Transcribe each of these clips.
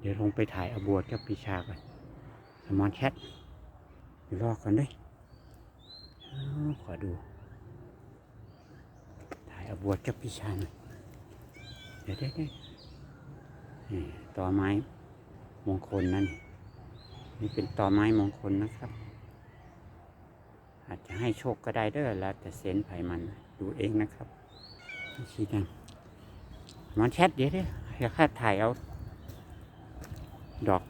เดี๋ยวลงไปถ่ายอาบัวกับปีชาก่อนสมอนแคทรอก่อนด้วยอขอดู ถ่ายอาบัวกับปีชาหน่อยเดี๋ยวเดี๋ยวเดี๋ยต่อไม้มงคลนั่นนี่เป็นต่อไม้มงคลนะครับ อาจจะให้โชคก็ได้เด้อแล้วแต่เซนไผ่มันดูเองนะครับชี้กันมอนแชทเดี๋ยวเดี๋ยวเดี๋ยวข้าถ่ายเอา ดอก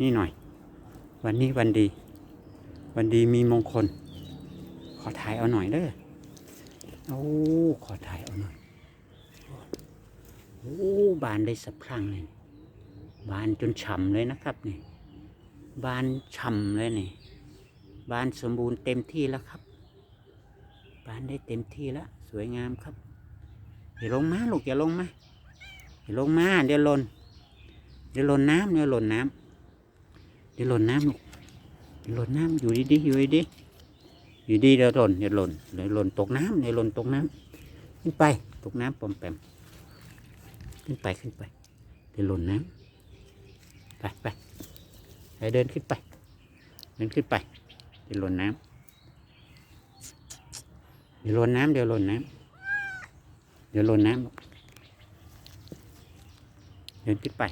นี่หน่อย วันนี้วันดี วันดีมีมงคล ขอถ่ายเอาหน่อยเด้อโอ้ขอถ่ายเอาหน่อยโอ้บานได้สะพรั่งเลยบานจนฉ่ำเลยนะครับนี่บานฉ่ำเลยนี่บานสมบูรณ์เต็มที่แล้วครับ บานได้เต็มที่แล้ว สวยงามครับอย่าลงมาลูกอย่าลงมาอย่าลงมาเดี๋ยวล่น เดี๋ยวหล่นน้ำเดี๋ยวหล่นน้ำเดี๋ยวหล่นน้ำลูกเดี๋ยวหล่นน้ำอยู่ดีๆอยู่ดีๆอยู่ดีเดี๋ยวหล่นเดี๋ยวหล่นเดี๋ยวหล่นตกน้ำเดี๋ยวหล่นตกน้ำขึ้นไปตกน้ำปอมแปมขึ้นไปขึ้นไปเดี๋ยวหล่นน้ำไปไปไปเดินขึ้นไป เดินขึ้นไปเดี๋ยวหล่นน้ำเดี๋ยวหล่นน้ำเดี๋ยวหล่นน้ำเดี๋ยวหล่นน้ำเดินขึ้นไป